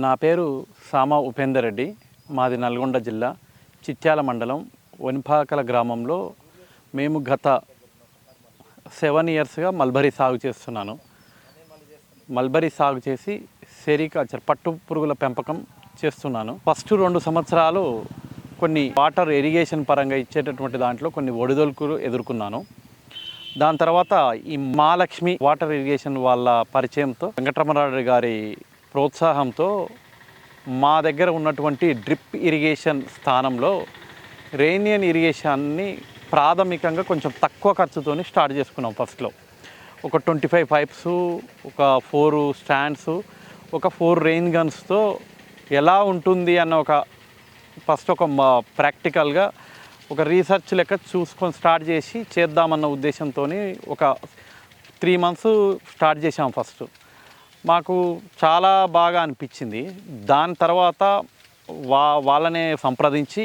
నా పేరు సామా ఉపేందర్ రెడ్డి. మాది నల్గొండ జిల్లా చిట్యాల మండలం వనిపాకల గ్రామంలో మేము గత సెవెన్ ఇయర్స్గా మల్బరీ సాగు చేస్తున్నాను. మల్బరీ సాగు చేసి సెరికల్చర్ పట్టు పురుగుల పెంపకం చేస్తున్నాను. ఫస్ట్ రెండు సంవత్సరాలు కొన్ని వాటర్ ఇరిగేషన్ పరంగా ఇచ్చేటటువంటి దాంట్లో కొన్ని ఒడిదొలుకులు ఎదుర్కొన్నాను. దాని తర్వాత ఈ మహాలక్ష్మి వాటర్ ఇరిగేషన్ వాళ్ళ పరిచయంతో వెంకటరమణారెడ్డి గారి ప్రోత్సాహంతో మా దగ్గర ఉన్నటువంటి డ్రిప్ ఇరిగేషన్ స్థానంలో రెయినియన్ ఇరిగేషన్ని ప్రాథమికంగా కొంచెం తక్కువ ఖర్చుతో స్టార్ట్ చేసుకున్నాం ఫస్ట్లో. ఒక ట్వంటీ ఫైవ్ పైప్స్ ఒక ఫోర్ స్టాండ్స్ ఒక ఫోర్ రెయిన్ గన్స్తో ఎలా ఉంటుంది అన్న ఒక ఫస్ట్ ఒక ప్రాక్టికల్గా ఒక రీసెర్చ్ లెక్క చూసుకొని స్టార్ట్ చేసి చేద్దామన్న ఉద్దేశంతో ఒక త్రీ మంత్స్ స్టార్ట్ చేసాం ఫస్ట్. మాకు చాలా బాగా అనిపించింది. దాని తర్వాత వా వాళ్ళనే సంప్రదించి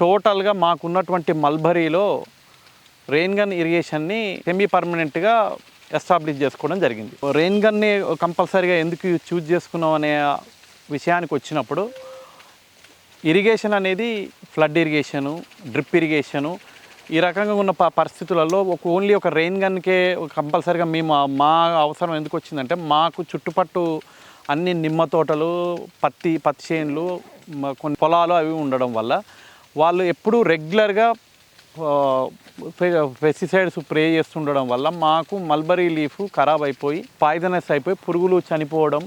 టోటల్గా మాకున్నటువంటి మల్బరీలో రెయిన్ గన్ ఇరిగేషన్ని సెమీ పర్మనెంట్గా ఎస్టాబ్లిష్ చేసుకోవడం జరిగింది. రెయిన్ గన్ని కంపల్సరీగా ఎందుకు చూజ్ చేసుకున్నాం అనే విషయానికి వచ్చినప్పుడు ఇరిగేషన్ అనేది ఫ్లడ్ ఇరిగేషను డ్రిప్ ఇరిగేషను ఈ రకంగా ఉన్న ప పరిస్థితులలో ఒక ఓన్లీ ఒక రెయిన్ గన్కే కంపల్సరీగా మేము మా అవసరం ఎందుకు వచ్చిందంటే మాకు చుట్టుపట్టు అన్ని నిమ్మ తోటలు పత్తి పత్తి చేనులు కొన్ని పొలాలు అవి ఉండడం వల్ల వాళ్ళు ఎప్పుడూ రెగ్యులర్గా పెస్టిసైడ్స్ స్ప్రే చేస్తుండడం వల్ల మాకు మల్బరీ లీఫ్ ఖరాబ్ అయిపోయి పాయిజనస్ అయిపోయి పురుగులు చనిపోవడం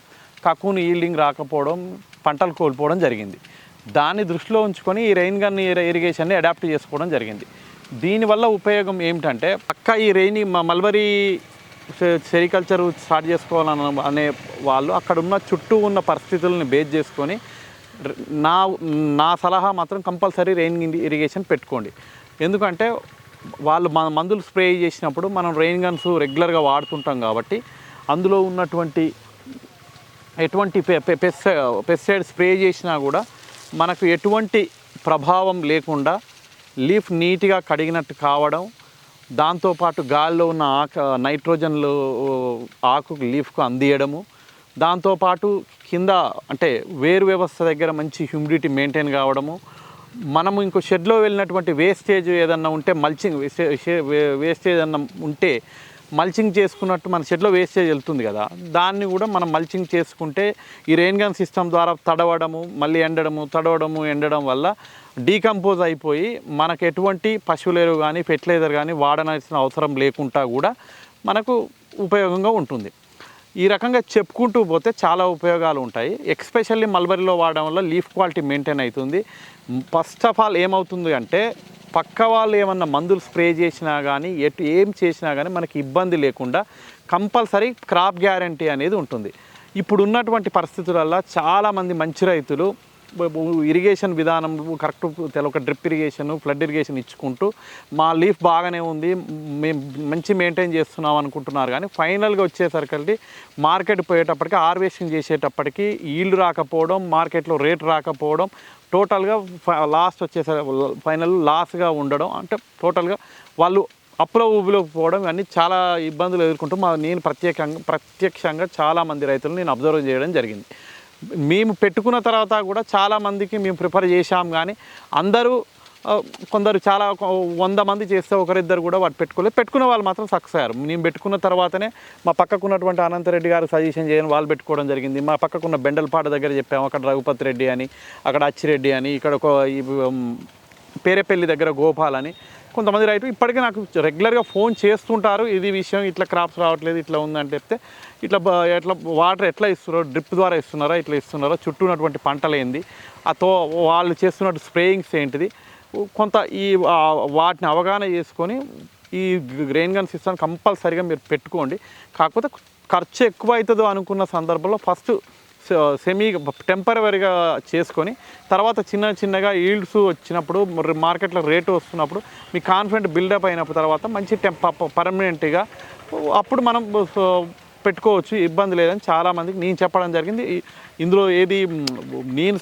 కక్కుని ఈల్డింగ్ రాకపోవడం పంటలు కోల్పోవడం జరిగింది. దాన్ని దృష్టిలో ఉంచుకొని ఈ రెయిన్ గన్ ఇరిగేషన్ని అడాప్ట్ చేసుకోవడం జరిగింది. దీనివల్ల ఉపయోగం ఏమిటంటే పక్క ఈ రెయిన్ మల్బరీ సెరికల్చర్ స్టార్ట్ చేసుకోవాలని అనే వాళ్ళు అక్కడ ఉన్న చుట్టూ ఉన్న పరిస్థితులను బేస్ చేసుకొని నా నా సలహా మాత్రం కంపల్సరీ రెయిన్ ఇరిగేషన్ పెట్టుకోండి. ఎందుకంటే వాళ్ళు మన మందులు స్ప్రే చేసినప్పుడు మనం రెయిన్ గన్స్ రెగ్యులర్గా వాడుతుంటాం కాబట్టి అందులో ఉన్నటువంటి ఎటువంటి పెస్టిసైడ్ స్ప్రే చేసినా కూడా మనకు ఎటువంటి ప్రభావం లేకుండా లీఫ్ నీట్గా కడిగినట్టు కావడం దాంతోపాటు గాలిలో ఉన్న ఆక నైట్రోజన్లు ఆకు లీఫ్కు అందియడము దాంతోపాటు కింద అంటే వేరు వ్యవస్థ దగ్గర మంచి హ్యూమిడిటీ మెయింటైన్ కావడము మనము ఇంకో షెడ్లో వెళ్ళినటువంటి వేస్టేజ్ ఏదన్నా ఉంటే మల్చింగ్ వేస్టేజ్ ఏదన్నా ఉంటే మల్చింగ్ చేసుకున్నట్టు మన షెడ్లో వేస్టేజ్ వెళ్తుంది కదా. దాన్ని కూడా మనం మల్చింగ్ చేసుకుంటే ఈ రెయిన్ గన్ సిస్టమ్ ద్వారా తడవడము మళ్ళీ ఎండడము తడవడము ఎండడం వల్ల డీకంపోజ్ అయిపోయి మనకు ఎటువంటి పశువులేరు కానీ ఫెర్టిలైజర్ కానీ వాడనాల్సిన అవసరం లేకుండా కూడా మనకు ఉపయోగంగా ఉంటుంది. ఈ రకంగా చెప్పుకుంటూ పోతే చాలా ఉపయోగాలు ఉంటాయి. ఎక్స్పెషల్లీ మల్బరీలో వాడడం వల్ల లీఫ్ క్వాలిటీ మెయింటైన్ అవుతుంది. ఫస్ట్ ఆఫ్ ఆల్ ఏమవుతుంది అంటే పక్క వాళ్ళు ఏమన్నా మందులు స్ప్రే చేసినా కానీ ఎటు ఏం చేసినా కానీ మనకి ఇబ్బంది లేకుండా కంపల్సరీ క్రాప్ గ్యారంటీ అనేది ఉంటుంది. ఇప్పుడు ఉన్నటువంటి పరిస్థితులలో చాలామంది మంచి రైతులు ఇరిగేషన్ విధానం కరెక్ట్ ఒక డ్రిప్ ఇరిగేషన్ ఫ్లడ్ ఇరిగేషన్ ఇచ్చుకుంటూ మా లీఫ్ బాగానే ఉంది. మేము మంచి మెయింటైన్ చేస్తున్నాం అనుకుంటున్నారు. కానీ ఫైనల్గా వచ్చేసరికి మార్కెట్ పోయేటప్పటికి హార్వెస్టింగ్ చేసేటప్పటికి ఈల్డ్ రాకపోవడం మార్కెట్లో రేట్ రాకపోవడం టోటల్గా లాస్ట్ వచ్చేసరికి ఫైనల్ లాస్గా ఉండడం అంటే టోటల్గా వాళ్ళు అప్పుల ఊబిలో పోవడం ఇవన్నీ చాలా ఇబ్బందులు ఎదుర్కొంటూ మా నేను ప్రత్యేకంగా ప్రత్యక్షంగా చాలామంది రైతులు నేను అబ్జర్వ్ చేయడం జరిగింది. మేము పెట్టుకున్న తర్వాత కూడా చాలామందికి మేము ప్రిఫర్ చేశాం కానీ అందరూ కొందరు చాలా వంద మంది చేస్తే ఒకరిద్దరు కూడా వాటి పెట్టుకోలేదు. పెట్టుకున్న వాళ్ళు మాత్రం సక్సెస్ అయ్యారు. నేను పెట్టుకున్న తర్వాతనే మా పక్కకు ఉన్నటువంటి అనంతరెడ్డి గారు సజెషన్ చేయని వాళ్ళు పెట్టుకోవడం జరిగింది. మా పక్కకున్న బెండల్పాట దగ్గర చెప్పాము అక్కడ రఘుపతి రెడ్డి అని అక్కడ అచ్చిరెడ్డి అని ఇక్కడ ఒక పేరేపల్లి దగ్గర గోపాల్ అని. కొంతమంది రైతు ఇప్పటికీ నాకు రెగ్యులర్గా ఫోన్ చేస్తుంటారు ఇది విషయం ఇట్లా క్రాప్స్ రావట్లేదు ఇట్లా ఉందని చెప్తే ఇట్లా ఎట్లా వాటర్ ఎట్లా ఇస్తున్నారో డ్రిప్ ద్వారా ఇస్తున్నారా ఇట్లా ఇస్తున్నారో చుట్టూ ఉన్నటువంటి పంటలు ఏంది ఆ తో వాళ్ళు చేస్తున్నట్టు స్ప్రేయింగ్స్ ఏంటిది కొంత ఈ వాటిని అవగాహన చేసుకొని ఈ గ్రెయిన్ గన్ సిస్టమ్ కంపల్సరీగా మీరు పెట్టుకోండి. కాకపోతే ఖర్చు ఎక్కువ అవుతుందో అనుకున్న సందర్భంలో ఫస్ట్ సెమీ టెంపరవరీగా చేసుకొని తర్వాత చిన్న చిన్నగా ఈల్డ్స్ వచ్చినప్పుడు మార్కెట్లో రేటు వస్తున్నప్పుడు మీ కాన్ఫిడెంట్ బిల్డప్ అయినప్పుడు తర్వాత మంచి టెంప పర్మనెంట్గా అప్పుడు మనం పెట్టుకోవచ్చు ఇబ్బంది లేదని చాలామందికి నేను చెప్పడం జరిగింది. ఇందులో ఏది నేను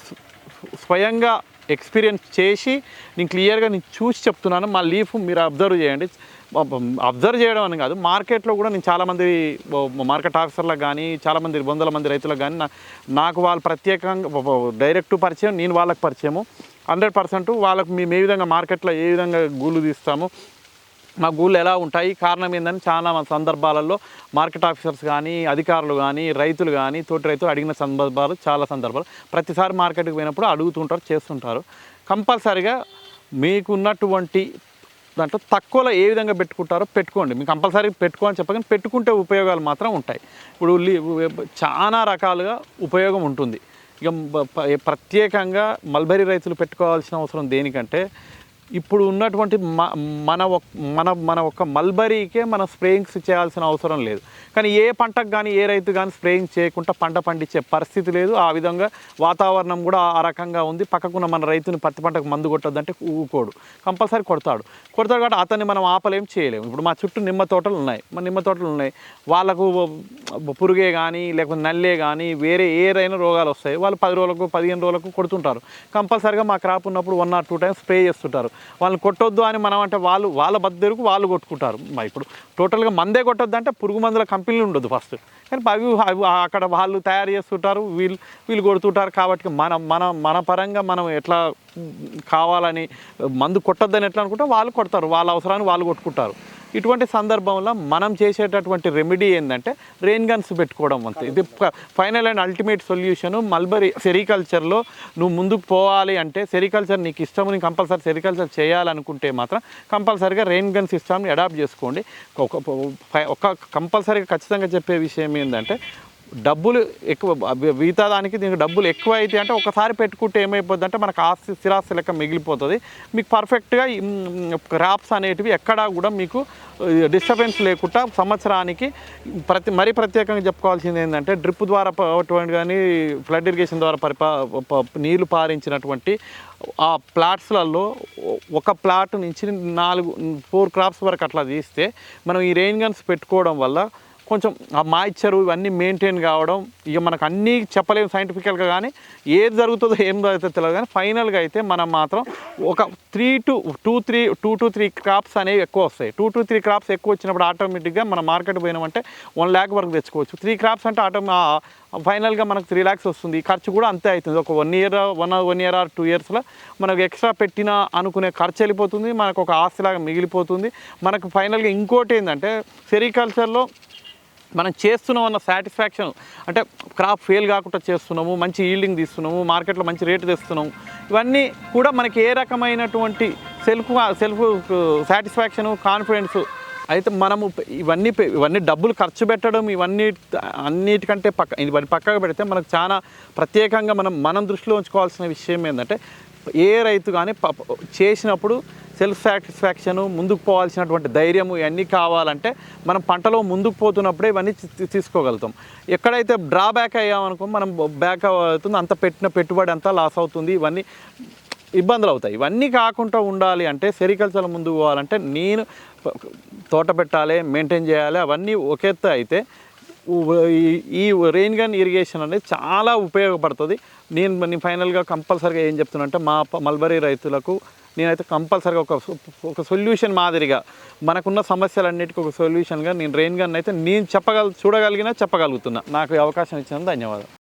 స్వయంగా ఎక్స్పీరియన్స్ చేసి నేను క్లియర్గా నేను చూసి చెప్తున్నాను. మా లీఫ్ మీరు అబ్జర్వ్ చేయండి. అబ్జర్వ్ చేయడం అని కాదు. మార్కెట్లో కూడా నేను చాలామంది మార్కెట్ ఆఫీసర్లకు కానీ చాలామంది వందల మంది రైతులకు కానీ నాకు వాళ్ళు ప్రత్యేకంగా డైరెక్ట్ పరిచయం నేను వాళ్ళకి పరిచయము. హండ్రెడ్ పర్సెంట్ వాళ్ళకు మేము ఏ విధంగా మార్కెట్లో ఏ విధంగా గూళ్ళు తీస్తాము మా గూళ్ళు ఎలా ఉంటాయి కారణం ఏందని చాలా సందర్భాలలో మార్కెట్ ఆఫీసర్స్ కానీ అధికారులు కానీ రైతులు కానీ తోటి రైతులు అడిగిన సందర్భాలు చాలా సందర్భాలు. ప్రతిసారి మార్కెట్కి పోయినప్పుడు అడుగుతుంటారు చేస్తుంటారు. కంపల్సరిగా మీకున్నటువంటి దాంట్లో తక్కువలో ఏ విధంగా పెట్టుకుంటారో పెట్టుకోండి. మీకు కంపల్సరీ పెట్టుకోని చెప్పగానే పెట్టుకుంటే ఉపయోగాలు మాత్రం ఉంటాయి. ఇప్పుడు లీ- చాలా రకాలుగా ఉపయోగం ఉంటుంది. ఇక ప్రత్యేకంగా మల్బరీ రైతులు పెట్టుకోవాల్సిన అవసరం దేనికంటే ఇప్పుడు ఉన్నటువంటి మ- మన మన మన ఒక మల్బరీకే మనం స్ప్రేయింగ్స్ చేయాల్సిన అవసరం లేదు. కానీ ఏ పంటకు కానీ ఏ రైతు కానీ స్ప్రేయింగ్ చేయకుండా పంట పండించే పరిస్థితి లేదు. ఆ విధంగా వాతావరణం కూడా ఆ రకంగా ఉంది. పక్కకున్న మన రైతుని పత్తి పంటకు మందు కొట్టద్దంటే ఊకోడు. కంపల్సరీ కొడతాడు. కొడతాడు కాబట్టి అతన్ని మనం ఆపలేం చేయలేము ఇప్పుడు మా చుట్టూ నిమ్మ తోటలు ఉన్నాయి. మా నిమ్మ తోటలు ఉన్నాయి. వాళ్ళకు పురుగే కానీ లేకపోతే నల్లే కానీ వేరే ఏదైనా రోగాలు వస్తాయి. వాళ్ళు పది రోజులకు పదిహేను రోజులకు కొడుతుంటారు. కంపల్సరీగా మా క్రాప్ ఉన్నప్పుడు one or two times spray చేస్తుంటారు. వాళ్ళని కొట్టొద్దు అని మనం అంటే వాళ్ళు వాళ్ళ బద్దరుకు వాళ్ళు కొట్టుకుంటారు. మా ఇప్పుడు టోటల్గా మందే కొట్టొద్దు అంటే పురుగు మందుల కంపెనీలు ఉండదు ఫస్ట్. కానీ అవి అవి అక్కడ వాళ్ళు తయారు చేస్తుంటారు వీళ్ళు వీళ్ళు కొడుతుంటారు కాబట్టి మన మన మన పరంగా మనం ఎట్లా కావాలని మందు కొట్టొద్దని ఎట్లా అనుకుంటే వాళ్ళు కొడతారు. వాళ్ళ అవసరాన్ని వాళ్ళు కొట్టుకుంటారు. ఇటువంటి సందర్భంలో మనం చేసేటటువంటి రెమెడీ ఏంటంటే రెయిన్ గన్స్ పెట్టుకోవడం అంతే. ఇది final and ultimate solution mulberry సెరికల్చర్లో నువ్వు ముందుకు పోవాలి అంటే సెరికల్చర్ నీకు ఇష్టం నీకు కంపల్సరీ సెరికల్చర్ చేయాలనుకుంటే మాత్రం కంపల్సరీగా రెయిన్ గన్ సిస్టమ్ని అడాప్ట్ చేసుకోండి. ఒక ఒక కంపల్సరీగా ఖచ్చితంగా చెప్పే విషయం ఏంటంటే డబ్బులు ఎక్కువ అవి- దానికి దీనికి డబ్బులు ఎక్కువ అయితే అంటే ఒకసారి పెట్టుకుంటే ఏమైపోద్ది అంటే మనకు ఆస్తి స్థిరాస్తి లెక్క మిగిలిపోతుంది. మీకు పర్ఫెక్ట్గా క్రాప్స్ అనేటివి ఎక్కడా కూడా మీకు డిస్టర్బెన్స్ లేకుండా సంవత్సరానికి ప్రతి మరీ ప్రత్యేకంగా చెప్పుకోవాల్సింది ఏంటంటే డ్రిప్ ద్వారా అటువంటి కానీ ఫ్లడ్ ఇరిగేషన్ ద్వారా పరిపా నీళ్ళు పారించినటువంటి ఆ ప్లాట్స్లలో ఒక ప్లాట్ నుంచి నాలుగు ఫోర్ క్రాప్స్ వరకు అట్లా తీస్తే మనం ఈ రెయిన్ గన్స్ పెట్టుకోవడం వల్ల కొంచెం ఆ మాయిశ్చరు ఇవన్నీ మెయింటైన్ కావడం ఇక మనకు అన్నీ చెప్పలేము సైంటిఫికల్గా కానీ ఏది జరుగుతుందో ఏం జరుగుతుందో తెలియదు కానీ ఫైనల్గా అయితే మనం మాత్రం ఒక three to two three two to three crops అనేవి ఎక్కువ వస్తాయి. టూ టు త్రీ క్రాప్స్ ఎక్కువ వచ్చినప్పుడు ఆటోమేటిక్గా మన మార్కెట్ పోయినామంటే వన్ ల్యాక్ వరకు తెచ్చుకోవచ్చు. త్రీ క్రాప్స్ అంటే ఆటో ఫైనల్గా మనకు త్రీ ల్యాక్స్ వస్తుంది. ఖర్చు కూడా అంతే అవుతుంది. ఒక one year one one year or two ఇయర్స్లో మనకు ఎక్స్ట్రా పెట్టిన అనుకునే ఖర్చు వెళ్ళిపోతుంది. మనకు ఒక ఆస్తిలాగా మిగిలిపోతుంది. మనకు ఫైనల్గా ఇంకోటి ఏంటంటే సెరికల్చర్లో మనం చేస్తున్నాం అన్న సాటిస్ఫాక్షన్ అంటే క్రాప్ ఫెయిల్ కాకుండా చేస్తున్నాము మంచి ఈల్డింగ్ తీస్తున్నాము మార్కెట్లో మంచి రేటు తెస్తున్నాము. ఇవన్నీ కూడా మనకి ఏ రకమైనటువంటి సెల్ఫ్ సెల్ఫ్ సాటిస్ఫాక్షను కాన్ఫిడెన్స్ అయితే మనము ఇవన్నీ ఇవన్నీ డబ్బులు ఖర్చు పెట్టడం ఇవన్నీ అన్నిటికంటే పక్క ఇవన్నీ పక్కకు పెడితే మనకు చాలా ప్రత్యేకంగా మనం మనం దృష్టిలో ఉంచుకోవాల్సిన విషయం ఏంటంటే ఏ రైతు కానీ ప- చేసినప్పుడు సెల్ఫ్ సాటిస్ఫాక్షను ముందుకు పోవాల్సినటువంటి ధైర్యము ఇవన్నీ కావాలంటే మనం పంటలో ముందుకు పోతున్నప్పుడే ఇవన్నీ తీసుకోగలుగుతాం. ఎక్కడైతే డ్రాబ్యాక్ అయ్యామనుకో మనం బ్యాక్ అవుతుంది అంత పెట్టిన పెట్టుబడి అంతా లాస్ అవుతుంది ఇవన్నీ ఇబ్బందులు అవుతాయి. ఇవన్నీ కాకుండా ఉండాలి అంటే సెరికల్చర్ ముందుకు పోవాలంటే నేను తోట పెట్టాలి మెయింటైన్ చేయాలి అవన్నీ ఒకెత్త అయితే ఈ- రెయిన్ గన్ ఇరిగేషన్ అనేది చాలా ఉపయోగపడుతుంది. నేను ఫైనల్గా కంపల్సరీగా ఏం చెప్తున్నా అంటే మా మల్బరీ రైతులకు నేనైతే కంపల్సరీగా ఒక ఒక సొల్యూషన్ మాదిరిగా మనకున్న సమస్యలన్నిటికీ ఒక సొల్యూషన్గా నేను రెయిన్ గన్ అయితే నేను చెప్పగల చూడగలిగినా చెప్పగలుగుతున్నా. నాకు అవకాశం ఇచ్చినందుకు ధన్యవాదాలు.